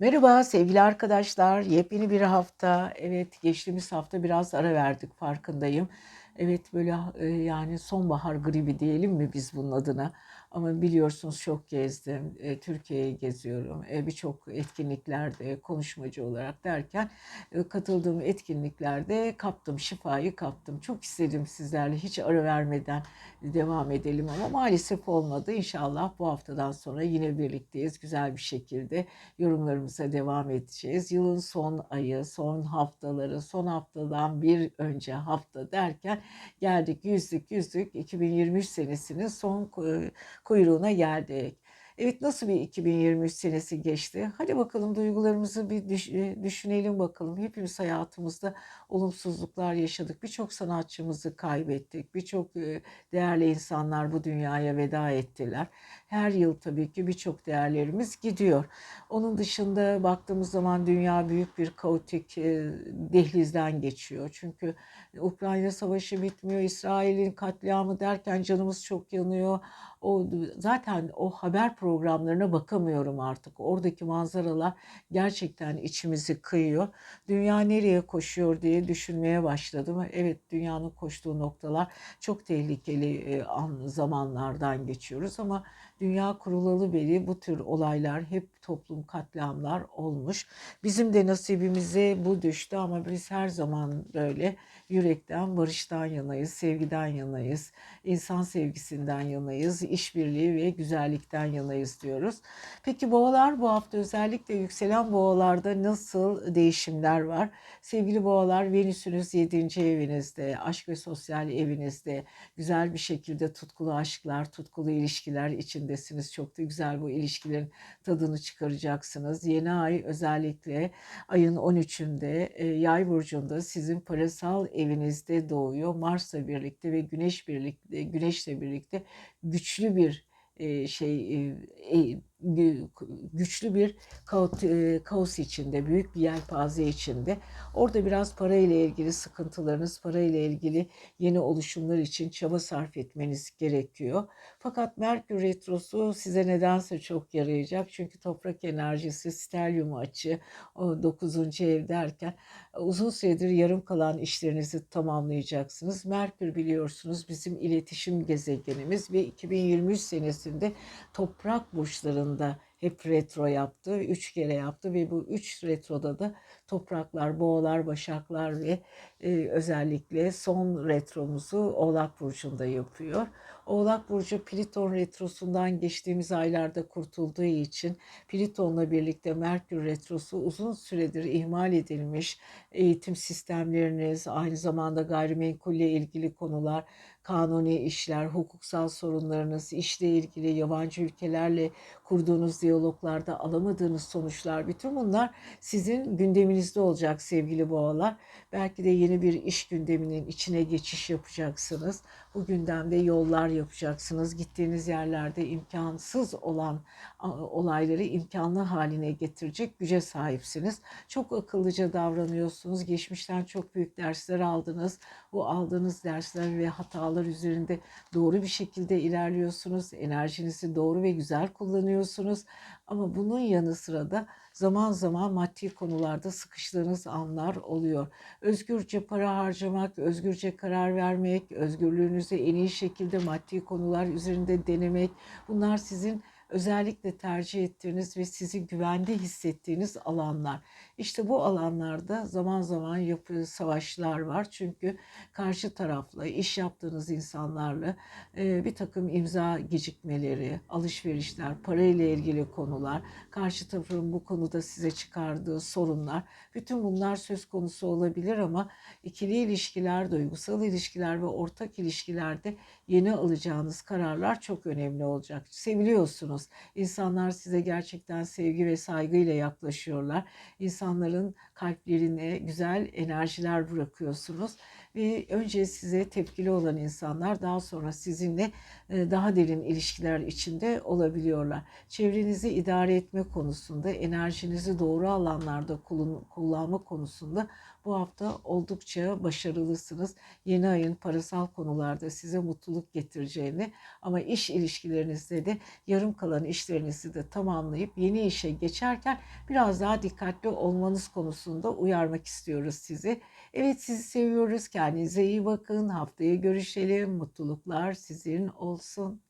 Merhaba sevgili arkadaşlar. Yepyeni bir hafta. Evet, geçtiğimiz hafta biraz ara verdik farkındayım. Evet, böyle e, yani sonbahar gribi diyelim mi biz bunun adına? Ama biliyorsunuz çok gezdim. E, Türkiye'yi geziyorum. E, birçok etkinliklerde konuşmacı olarak derken e, katıldığım etkinliklerde kaptım, şifayı kaptım. Çok istedim sizlerle hiç ara vermeden devam edelim ama maalesef olmadı. İnşallah bu haftadan sonra yine birlikteyiz. Güzel bir şekilde yorumlarımıza devam edeceğiz. Yılın son ayı, son haftaları, son haftadan bir önce hafta derken geldik yüzlük yüzlük 2023 senesinin son kuyruğuna geldik. Evet nasıl bir 2023 senesi geçti? Hadi bakalım duygularımızı bir e, düşünelim bakalım. Hepimiz hayatımızda olumsuzluklar yaşadık. Birçok sanatçımızı kaybettik. Birçok e, değerli insanlar bu dünyaya veda ettiler. Her yıl tabii ki birçok değerlerimiz gidiyor. Onun dışında baktığımız zaman dünya büyük bir kaotik e, dehlizden geçiyor. Çünkü Ukrayna savaşı bitmiyor, İsrail'in katliamı derken canımız çok yanıyor. O zaten o haber programlarına bakamıyorum artık. Oradaki manzaralar gerçekten içimizi kıyıyor. Dünya nereye koşuyor diye düşünmeye başladım. Evet dünyanın koştuğu noktalar çok tehlikeli e, an zamanlardan geçiyoruz ama dünya kurulalı beri bu tür olaylar hep toplum katliamlar olmuş. Bizim de nasibimize bu düştü ama biz her zaman böyle yürekten barıştan yanayız, sevgiden yanayız, insan sevgisinden yanayız, işbirliği ve güzellikten yanayız diyoruz. Peki boğalar bu hafta özellikle yükselen boğalarda nasıl değişimler var? Sevgili boğalar Venüs'ünüz 7. evinizde, aşk ve sosyal evinizde güzel bir şekilde tutkulu aşklar, tutkulu ilişkiler içindesiniz. Çok da güzel bu ilişkilerin tadını çıkaracaksınız. Yeni ay özellikle ayın 13'ünde e, Yay burcunda sizin parasal evinizde doğuyor. Mars'la birlikte ve Güneş birlikte Güneş'le birlikte güçlü bir şey e, güçlü bir kaos, e, kaos içinde, büyük bir yelpaze içinde. Orada biraz para ile ilgili sıkıntılarınız, para ile ilgili yeni oluşumlar için çaba sarf etmeniz gerekiyor. Fakat Merkür Retrosu size nedense çok yarayacak. Çünkü toprak enerjisi, stelyum açı, o 9. ev derken uzun süredir yarım kalan işlerinizi tamamlayacaksınız. Merkür biliyorsunuz bizim iletişim gezegenimiz ve 2023 senesinde toprak burçlarında The. Hep retro yaptı. Üç kere yaptı ve bu üç retroda da topraklar, boğalar, başaklar ve e, özellikle son retromuzu Oğlak Burcu'nda yapıyor. Oğlak Burcu Pliton retrosundan geçtiğimiz aylarda kurtulduğu için Pliton'la birlikte Merkür retrosu uzun süredir ihmal edilmiş eğitim sistemleriniz, aynı zamanda gayrimenkulle ilgili konular, kanuni işler, hukuksal sorunlarınız, işle ilgili yabancı ülkelerle kurduğunuz diyaloglarda alamadığınız sonuçlar, bütün bunlar sizin gündeminizde olacak sevgili boğalar. Belki de yeni bir iş gündeminin içine geçiş yapacaksınız. Bu gündemde yollar yapacaksınız. Gittiğiniz yerlerde imkansız olan olayları imkanlı haline getirecek güce sahipsiniz. Çok akıllıca davranıyorsunuz. Geçmişten çok büyük dersler aldınız. Bu aldığınız dersler ve hatalar üzerinde doğru bir şekilde ilerliyorsunuz. Enerjinizi doğru ve güzel kullanıyorsunuz. Ama bunun yanı sıra da zaman zaman maddi konularda sıkıştığınız anlar oluyor. Özgürce para harcamak, özgürce karar vermek, özgürlüğünüzü en iyi şekilde maddi konular üzerinde denemek bunlar sizin özellikle tercih ettiğiniz ve sizi güvende hissettiğiniz alanlar. İşte bu alanlarda zaman zaman yapı savaşlar var. Çünkü karşı tarafla, iş yaptığınız insanlarla e, bir takım imza gecikmeleri, alışverişler, parayla ilgili konular, karşı tarafın bu konuda size çıkardığı sorunlar, bütün bunlar söz konusu olabilir ama ikili ilişkiler, duygusal ilişkiler ve ortak ilişkilerde yeni alacağınız kararlar çok önemli olacak. Seviliyorsunuz. İnsanlar size gerçekten sevgi ve saygıyla yaklaşıyorlar. İnsanların kalplerine güzel enerjiler bırakıyorsunuz ve önce size tepkili olan insanlar daha sonra sizinle e, daha derin ilişkiler içinde olabiliyorlar. Çevrenizi idare etme konusunda, enerjinizi doğru alanlarda kullan- kullanma konusunda bu hafta oldukça başarılısınız. Yeni ayın parasal konularda size mutluluk getireceğini ama iş ilişkilerinizde de yarım kalan işlerinizi de tamamlayıp yeni işe geçerken biraz daha dikkatli olmanız konusunda uyarmak istiyoruz sizi. Evet sizi seviyoruz. Kendinize iyi bakın. Haftaya görüşelim. Mutluluklar sizin olsun.